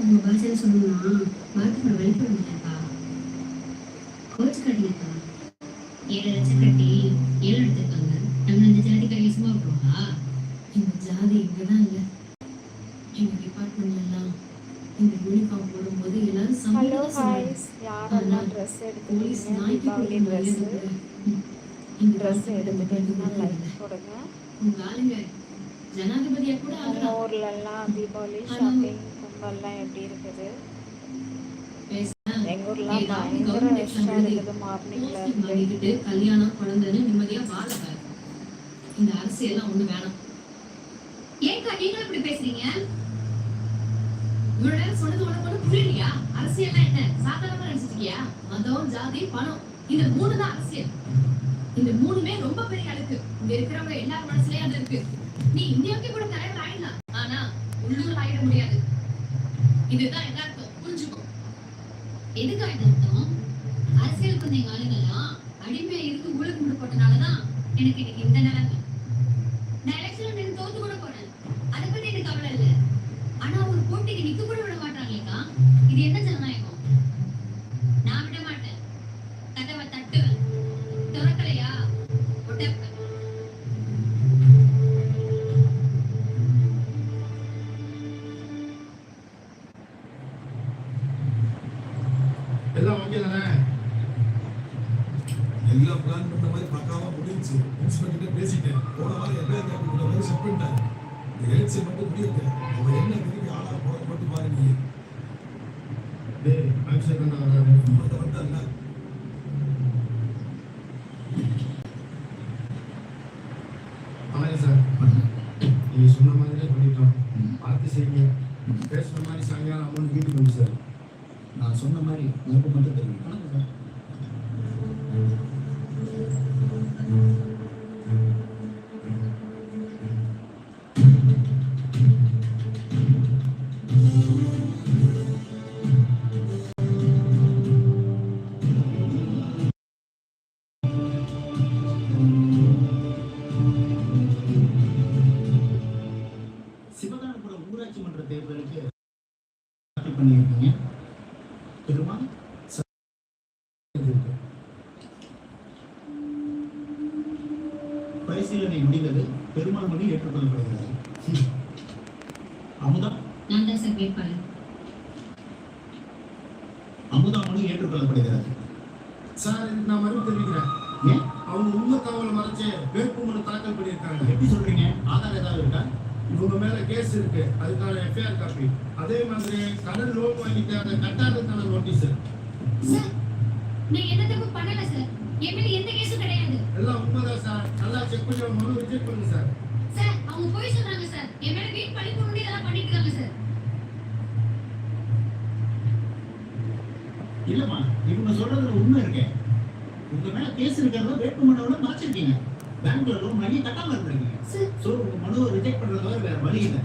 உங்க பாஷையில சொல்லணும்னா பாத்ரூம்ல வெளிக்க முடியலக்கா கோச் கட்டினக்கா ஏழு லட்சம் கட்டி ஏழு எடுத்திருக்காங்க. நம்ம இந்த ஜாதிக்காரி சும்மா விட்டுருவா இந்த ஜாதி இங்கதான் இல்ல. எங்க டிபார்ட்மெண்ட்ல எல்லாம் இந்த யூனிஃபார்ம் போடும்போது எல்லாரும் போலீஸ் நாய்க்கு ட்ரெஸ் எடுத்துட்டு உங்க ஆளுங்க ஜனாதிபதியா கூட ஆகலாம். ஊர்லலாம் தீபாவளி ஷாப்பிங் பொங்கல்லாம் எப்படி இருக்குது? எங்க ஊர்லாம் பயங்கர மார்னிங்ல. இருந்து கல்யாணம் குழந்தைன்னு நிம்மதியா வாழ இந்த அரசியல்லாம் ஒண்ணு வேணாம். ஏன்க்கா நீங்களும் இப்படி பேசுறீங்க? இவ்வளவு நேரம் சொன்னது உனக்கு ஒண்ணு புரியலையா? அரசியல்னா என்ன? சாதாரணமா நினைச்சிட்டு இருக்கியா மதம் ஜாதி பணம். இந்த மூணு தான் அரசியல். இந்த மூணுமே ரொம்ப பெரிய அழுக்கு. இங்க இருக்கிறவங்க எல்லார் மனசுலயும் அது இருக்கு. நீ இந்தியாவுக்கு கூட தலைவர் ஆயிடலாம். ஆனா உள்ளூர் ஆயிட முடியாது. இதுதான் எதார்த்தம் புரிஞ்சுக்கோ எதுக்கா இது அர்த்தம் அரசியலுக்கு வந்த ஆளுங்கெல்லாம் அடிமையா இருந்து ஊழல் கும்பிட்டு போட்டனாலதான் எனக்கு இன்னைக்கு இந்த நிலைமை. நான் எலெக்ஷன்ல நின்று தோத்து கூட போனேன் அதை பத்தி எனக்கு கவலை இல்லை. ஆனா ஒரு போட்டிக்கு நிக்க கூட விட மாட்டாங்களேக்கா இது என்ன ஜனநாயகம்? எல்லாம் ஓகே தானே? எல்லாம் பிளான் பண்ண மாதிரி பக்காவா முடிஞ்சுச்சு. பிரின்சிபல் கிட்ட பேசிட்டேன். போன வாரம் கேட்டு கொடுத்த மாதிரி செட் பண்ணிட்டேன். எலெக்ஷன் மட்டும் முடியிருக்கேன் அவன் என்ன திருப்பி ஆளா போட மட்டும் பாரு நீ. டேய் அபிஷேக் பண்ண வராது. வந்த வந்தல்ல வணக்கம் சார் நீங்க சொன்ன மாதிரியே பண்ணிட்டோம். பார்த்து செய்யுங்க. பேசுன மாதிரி சாயங்காலம் அமௌண்ட் வீட்டுக்கு வந்து சார் நான் சொன்ன மாதிரி உங்களுக்கு மட்டும் தெரியும் வணக்கம் சார். சிவகானபுரம் ஊராட்சி மன்ற தேர்தலுக்கு பண்ணியிருக்கீங்க. இருக்கு. பரிசீலனை முடிந்தது பெருமாள் மொழி ஏற்றுக்கொள்ளப்படுகிறது. அமுதா? அமுதா மொழி ஏற்றுக்கொள்ளப்படுகிறது. சார் இதுக்கு நான் மறுப்பு தெரிவிக்கிறேன். ஏன்? அவங்க உண்மை தகவல் மறைச்சு வேட்புமனு தாக்கல் பண்ணியிருக்காங்க. எப்படி சொல்றீங்க? ஆதார் ஏதாவது இருக்கா? இவங்க மேல கேஸ் இருக்கு. அதுக்கான எஃப்ஐஆர் காப்பி அதே மாதிரி கடன் லோன் வாங்கிட்டு அதை கட்டாததுக்கான நோட்டீஸ் சார் நான் எந்த தப்பு பண்ணல சார் என் மேல எந்த கேஸும் கிடையாது. எல்லாம் உண்மைதான் சார் நல்லா செக் பண்ணி அவங்க மனு ரிஜெக்ட் பண்ணுங்க சார் சார் அவங்க போய் சொல்றாங்க சார் என் மேல வீட் படிப்பு முன்னாடி இதெல்லாம் பண்ணிட்டு இருக்காங்க சார் இல்லம்மா இவங்க சொல்றதுல உண்மை இருக்கு உங்க மேல கேஸ் இருக்கிறத வேட்புமனுவோட மறைச்சிருக்கீங்க. பேங்க்ல லோன் வாங்கி கட்டாம இருந்திருக்கீங்க. சோ உங்க மனுவை ரிஜெக்ட் பண்றத வேற வழி இல்லை.